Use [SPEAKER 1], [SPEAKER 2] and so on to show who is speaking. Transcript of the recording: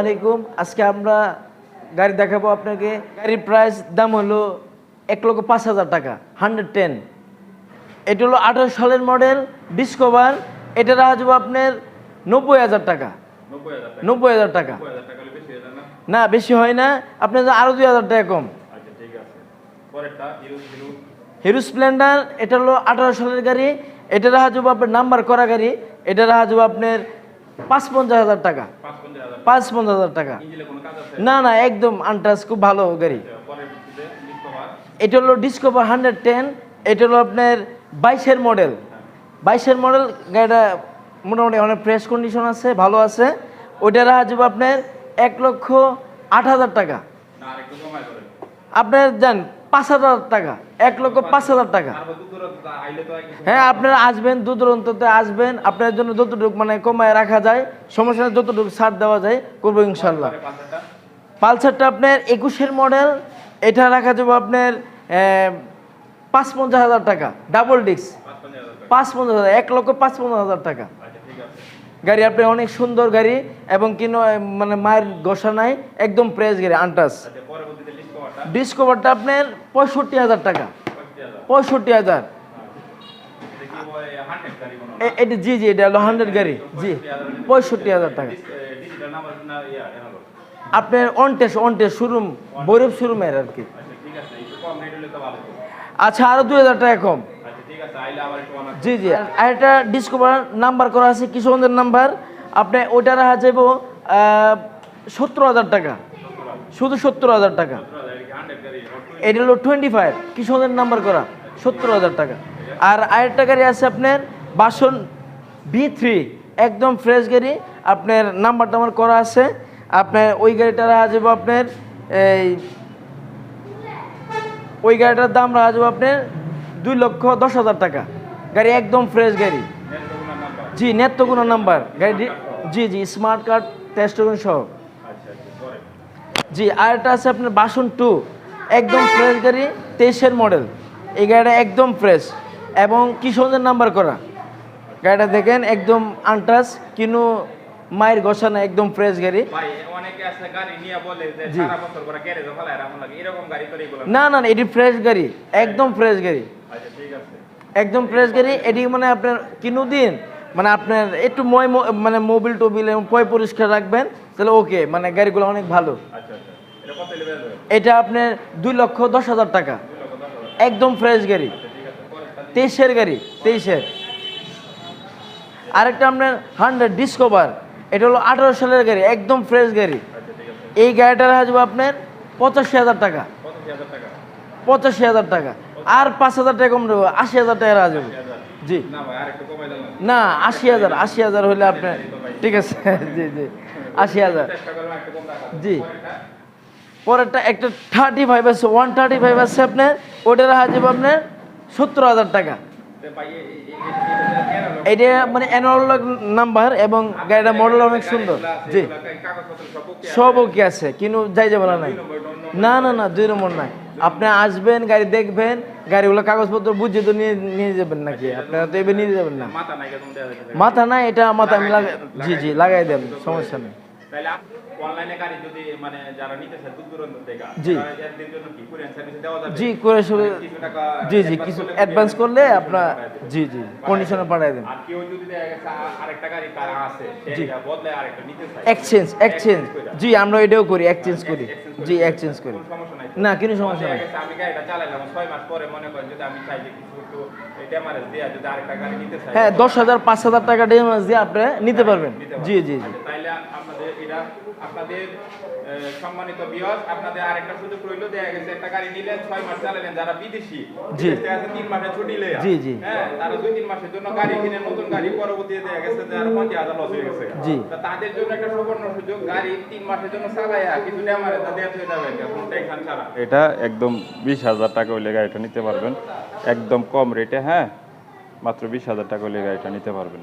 [SPEAKER 1] আলাইকুম। আজকে আমরা গাড়ি দেখাবো আপনাকে। গাড়ির প্রাইস দাম হলো এক লক্ষ পাঁচ হাজার টাকা হান্ড্রেড টেন এটা হলো আঠারো সালের মডেল ডিসকভার এটা রাখা যাব আপনার নব্বই হাজার টাকা।
[SPEAKER 2] নব্বই হাজার টাকা। না?
[SPEAKER 1] বেশি হয় না। আপনার আরও দুই হাজার টাকা কম।
[SPEAKER 2] আচ্ছা হিরো হিরো
[SPEAKER 1] স্প্লেন্ডার এটা হলো আঠারো সালের গাড়ি। এটা রাখা যাব আপনার নাম্বার করা গাড়ি। এটা রাখা যাব আপনার পাঁচ পঞ্চাশ হাজার টাকা।
[SPEAKER 2] পাঁচ পঞ্চাশ হাজার
[SPEAKER 1] টাকা। না না একদম আনটাস খুব ভালো গাড়ি।
[SPEAKER 2] আচ্ছা,
[SPEAKER 1] এটা হলো ডিসকভার হান্ড্রেড টেন এটা হলো আপনার বাইশের মডেল। বাইশের মডেল গাড়িটা মোটামুটি অনেক ফ্রেশ কন্ডিশন আছে ভালো আছে। ওইটা রাখা যাবে আপনার এক লক্ষ আট হাজার টাকা। আপনার যান পাঁচ হাজার টাকা, এক লক্ষ পাঁচ হাজার টাকা। হ্যাঁ আপনারা আসবেন দূর দূরান্ততে আসবেন আপনার জন্য যতটুকু মানে কমায় রাখা যায়, সমস্যা যতটুকু ছাড় দেওয়া যায়, করব ইনশাল্লাহ। পালসারটা আপনার একুশের মডেল, এটা রাখা যাবে আপনার পাঁচ পঞ্চাশ হাজার টাকা, ডাবল ডিস্ক।
[SPEAKER 2] পাঁচ পঞ্চাশ হাজার,
[SPEAKER 1] এক লক্ষ পাঁচ পঞ্চাশ হাজার টাকা। গাড়ি আপনার অনেক সুন্দর গাড়ি, এবং কিনো মানে মায়ের ঘষা নাই, একদম প্রেস গাড়ি, আনটাস।
[SPEAKER 2] ডিসকভারটা
[SPEAKER 1] আপনার পঁয়ষট্টি হাজার টাকা।
[SPEAKER 2] পঁয়ষট্টি হাজার। এটা,
[SPEAKER 1] জি জি, এটা হলো হান্ড্রেড গাড়ি। জি, পঁয়ষট্টি হাজার টাকা। আপনার অন টেস্ট শোরুম বৈরব শোরুমের আর কি।
[SPEAKER 2] আচ্ছা
[SPEAKER 1] আরও দুই হাজার টাকা কম। জি জি, আর একটা ডিসকভার নাম্বার করা আছে, কিশোরগঞ্জের নাম্বার আপনি ওইটা রাখা যাব সত্তর হাজার টাকা। শুধু সত্তর হাজার টাকা। এটা হলো টোয়েন্টি ফাইভ কিশোরগঞ্জের নাম্বার করা? সত্তর হাজার টাকা। আর আরেকটা গাড়ি আছে আপনার বাসন বি থ্রি একদম ফ্রেশ গাড়ি। আপনার নাম্বারটা আমার করা আছে। আপনার ওই গাড়িটা রাখা যাব আপনার, এই, ওই গাড়িটার দাম রাখা যাব আপনার দুই লক্ষ দশ হাজার টাকা। গাড়ি একদম ফ্রেশ গাড়ি।
[SPEAKER 2] নাম্বার
[SPEAKER 1] জি, নেত্রকোনা নাম্বার গাড়ি জি জি স্মার্ট কার্ড টেস্ট সহ। জি আর একটা আছে আপনার বাসন টু একদম ফ্রেশ গাড়ি তেইশের মডেল এই গাড়িটা একদম ফ্রেশ এবং কিশোরদের নাম্বার করা। গাড়িটা দেখেন একদম আনটাস কিনু মায়ের ঘষা না একদম ফ্রেশ গাড়ি। না না এটি ফ্রেশ গাড়ি। একদম ফ্রেশ গাড়ি।
[SPEAKER 2] আচ্ছা
[SPEAKER 1] একদম ফ্রেশ গাড়ি। এটি মানে আপনার কিনু দিন মানে আপনার একটু ময় মানে মোবিল টোবিল এবং পয় পরিষ্কার রাখবেন তাহলে ওকে মানে গাড়িগুলো অনেক ভালো।
[SPEAKER 2] আচ্ছা আচ্ছা। এটা
[SPEAKER 1] আপনার দুই লক্ষ দশ হাজার টাকা। একদম ফ্রেশ গাড়ি।
[SPEAKER 2] আচ্ছা
[SPEAKER 1] তেইশের গাড়ি তেইশের। আরেকটা আপনার হান্ড্রেড ডিসকভার এটা হলো আঠারো সালের গাড়ি একদম ফ্রেশ গাড়ি। এই গাড়িটার আসবে আপনার পঁচাশি হাজার টাকা।
[SPEAKER 2] পঁচাশি হাজার টাকা।
[SPEAKER 1] আর পাঁচ হাজার টাকা কম দেবো আশি হাজার টাকা আসবে জি।
[SPEAKER 2] না
[SPEAKER 1] আশি হাজার আশি হাজার হলে আপনার ঠিক আছে জি জি আশি হাজার। জি।
[SPEAKER 2] পরেরটা?
[SPEAKER 1] একটা থার্টি ফাইভ আছে ওয়ান থার্টি ফাইভ আছে আপনার ওটা রাখা যাবে আপনার সত্তর হাজার টাকা। এটা মানে অ্যানোলগ নাম্বার এবং গাড়িটা মডেল অনেক সুন্দর। জি।
[SPEAKER 2] সব
[SPEAKER 1] ওকে আছে। কিন্তু যাই যাবে না নাই। না না না দুই নম্বর নাই। আপনি আসবেন গাড়ি দেখবেন গাড়িগুলো কাগজপত্র বুঝে তো নিয়ে নিয়ে যাবেন নাকি? আপনারা তো এবার নিয়ে যাবেন না।
[SPEAKER 2] মাথা
[SPEAKER 1] না এটা মাথা আমি জি জি লাগাই দেন সমস্যা নেই।
[SPEAKER 2] তাহলে অনলাইনে গাড়ি যদি মানে যারা নিতে চায় দূর দূরান্ত থেকে
[SPEAKER 1] জি।
[SPEAKER 2] জন্য কি কুরিয়ার সার্ভিসে দেওয়া যাবে?
[SPEAKER 1] জি
[SPEAKER 2] কিছু টাকা
[SPEAKER 1] জি জি কিছু অ্যাডভান্স করলে আপনার জি জি কন্ডিশনে পাঠিয়ে দেন
[SPEAKER 2] আর কেউ যদি আরেকটা গাড়ি তার আছে বদলে আরেকটা নিতে চায়।
[SPEAKER 1] এক্সচেঞ্জ এক্সচেঞ্জ জি আমরা এটাও করি এক্সচেঞ্জ করি। জি এক্সচেঞ্জ করি। না কোনো সমস্যা নেই।
[SPEAKER 2] আমি গাড়িটা চালাইলাম ছয় মাস পরে মনে করেন যদি আমি চাই যে কিছু একটু ড্যামারেজ দেওয়া যদি আরেকটা গাড়ি নিতে চাই
[SPEAKER 1] হ্যাঁ দশ হাজার পাঁচ হাজার টাকা ডেমাস দিয়ে আপনি নিতে পারবেন। জি জি জি।
[SPEAKER 2] আচ্ছা, এটা আপনাদের সম্মানিত বিয়স আপনাদের আরেকটা সুযোগ রইল দেখা গেছে একটা গাড়ি নিলেন ছয় মাস চালালেন যারা বিদেশি। তিন মাসে ছুটি লেয়া
[SPEAKER 1] জি, জি।
[SPEAKER 2] হ্যাঁ তারা দুই তিন মাসের জন্য গাড়ি কিনে নতুন গাড়ি পরবর্তীতে দেখা গেছে যে আর পঞ্চাশ হাজার লস হয়ে গেছে।
[SPEAKER 1] জি।
[SPEAKER 2] তাদের জন্য একটা সুবর্ণ সুযোগ গাড়ি তিন মাসের জন্য চালাইয়া কিছু ড্যামারে তা দেওয়া হয়ে যাবে টেনশন ছাড়া।
[SPEAKER 3] এটা একদম বিশ হাজার টাকা হলে গাড়িটা নিতে পারবেন। একদম কম রেটে হ্যাঁ মাত্র বিশ হাজার টাকা হলে গাড়িটা নিতে পারবেন।